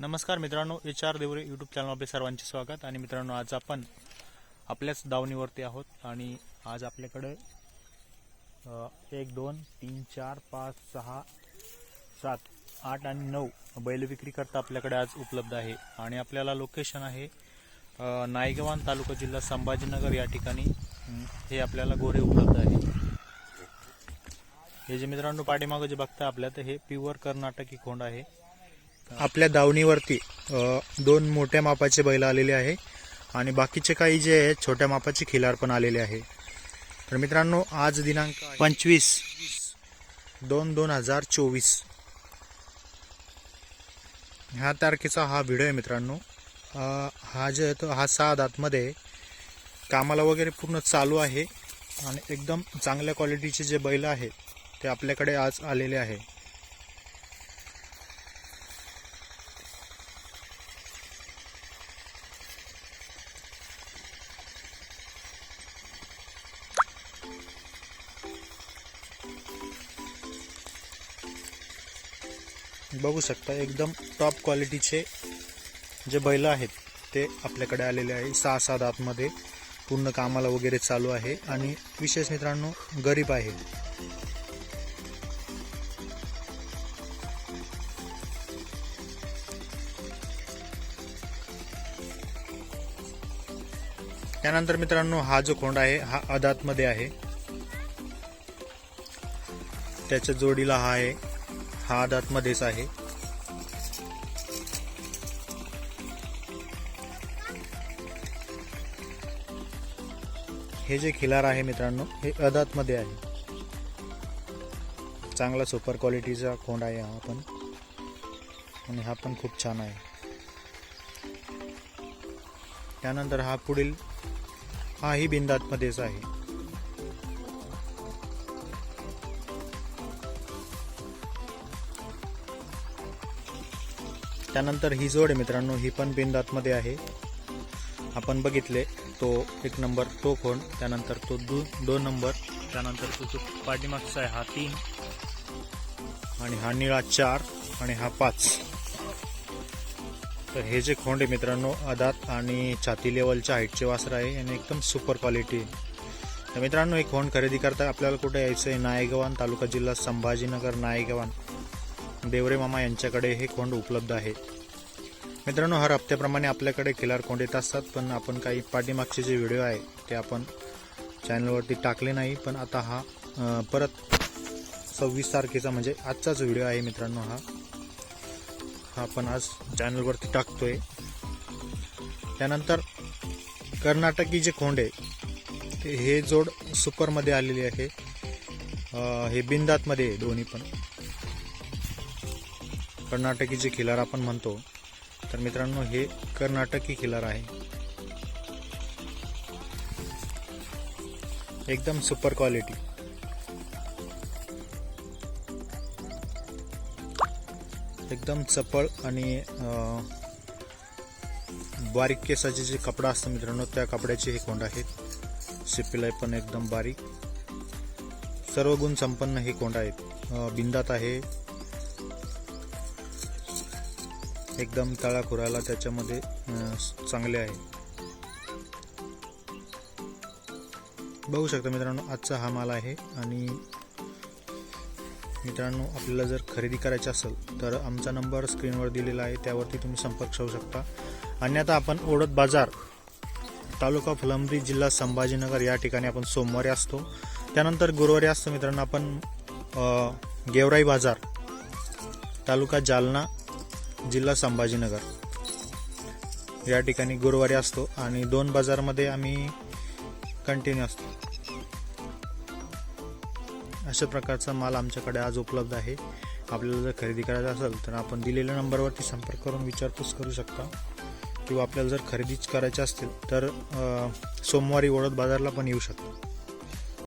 नमस्कार मित्रांनो H R Devare YouTube channel आपले सर्वांचे स्वागत. आणि मित्रांनो आज आपण आपल्याच दावणीवरती आहोत. आणि आज आपल्याकडे एक दोन तीन चार पाच सहा सात आठ आणि नऊ बैल विक्रीकरता आपल्याकडे आज उपलब्ध आहे. आणि आपल्याला लोकेशन आहे नायगवान तालुका जिल्हा संभाजीनगर या ठिकाणी. हे आपल्याला गोरे उपलब्ध आहे. हे जे मित्रांनो पाठीमागं जे बघता आपल्या तर हे प्युअर कर्नाटकी खोंड आहे. आपल्या दावणीवरती दोन मोठ्या मापाचे बैल आलेले आहे आणि बाकीचे काही जे आहे छोट्या मापाचे खिलार पण आलेले आहे. तर मित्रांनो आज दिनांक पंचवीस. दोन दोन हजार चोवीस. ह्या तारखेचा हा व्हिडिओ आहे मित्रांनो. हा जे आहे तो हा सहा दातमध्ये कामाला वगैरे पूर्ण चालू आहे आणि एकदम चांगल्या क्वालिटीचे जे बैल आहेत ते आपल्याकडे आज आलेले आहे. बघू शकता एकदम टॉप क्वालिटीचे जे बैल आहेत ते आपल्याकडे आलेले आहे. सहा सात आतमध्ये पूर्ण कामाला वगैरे चालू आहे. आणि विशेष मित्रांनो गरीब आहे. त्यानंतर मित्रांनो हा जो खोंड आहे हा अदातमध्ये आहे. त्याच्या जोडीला हा आहे. हा दातमध्येच आहे. हे जे खिलार आहे मित्रांनो हे अदातमध्ये आहे. चांगला सुपर क्वालिटीचा खोंड आहे हा पण. आणि हा पण खूप छान आहे. त्यानंतर हा पुढील हाही बिंदातमध्येच आहे. त्यानंतर ही जोड आहे मित्रांनो ही पण बिनदातमध्ये आहे. आपण बघितले तो एक नंबर तो कोण त्यानंतर तो दो दोन नंबर त्यानंतर तो जो पाठीमागचा आहे हा तीन आणि हा निळा चार आणि हा पाच. तर हे जे खोंड आहे मित्रांनो अदात आणि छाती लेवलच्या हाईटचे वासर आहे आणि एकदम सुपर क्वालिटी. तर मित्रांनो हे खोंड खरेदी करता आपल्याला कुठे यायचं आहे नायगवान तालुका जिल्हा संभाजीनगर नायगवान. देवरे मामा यांच्याकडे हे खोंड उपलब्ध आहे. मित्रांनो हर हप्त्याप्रमाणे आपल्याकडे खिलार खोंड येत असतात पण आपण काही पाठीमागचे जे व्हिडिओ आहे ते आपण चॅनलवरती टाकले नाही पण आता हा परत सव्वीस तारखेचा म्हणजे आजचाच व्हिडिओ आहे मित्रांनो हा. हा आपण आज चॅनलवरती टाकतोय. त्यानंतर कर्नाटकी जे खोंड आहे ते हे जोड सुपरमध्ये आलेली आहे. हे बिंदातमध्ये आहे दोन्ही पण. कर्नाटकी जे खिलार आपण म्हणतो. तर मित्रांनो हे कर्नाटकी खिलार आहे. एकदम सुपर क्वालिटी एकदम चपळ आणि बारीक केसाचे जे कपडा असतं मित्रांनो त्या कपड्याचे हे कोंड आहेत. शिपिलाई पण एकदम बारीक. सर्व गुण संपन्न हे कोंड आहेत. बिंदात आहे. एकदम तळा खुराला त्याच्यामध्ये चांगले आहे. बघू शकता मित्रांनो आजचा हा माल आहे आणि मित्रांनो आपल्याला जर खरेदी करायची असेल तर आमचा नंबर स्क्रीनवर दिलेला आहे त्यावरती तुम्ही संपर्क साधू शकता. अन्यथा आपण ओढत बाजार तालुका फुलंब्री जिल्हा संभाजीनगर या ठिकाणी आपण सोमवारी असतो. त्यानंतर गुरुवारी असतो मित्रांनो आपण गेवराई बाजार तालुका जालना जिल्हा संभाजीनगर. या ठिकाणी गुरुवारी असतो आणि दोन बाजारमध्ये आम्ही कंटिन्यू असतो. अशा प्रकारचा माल आमच्याकडे आज उपलब्ध आहे. आपल्याला जर खरेदी करायचा असेल तर आपण दिलेल्या नंबरवरती संपर्क करून विचारपूस करू शकता. किंवा आपल्याला जर खरेदीच करायची असतील तर सोमवारी ओळख बाजारला पण येऊ शकता.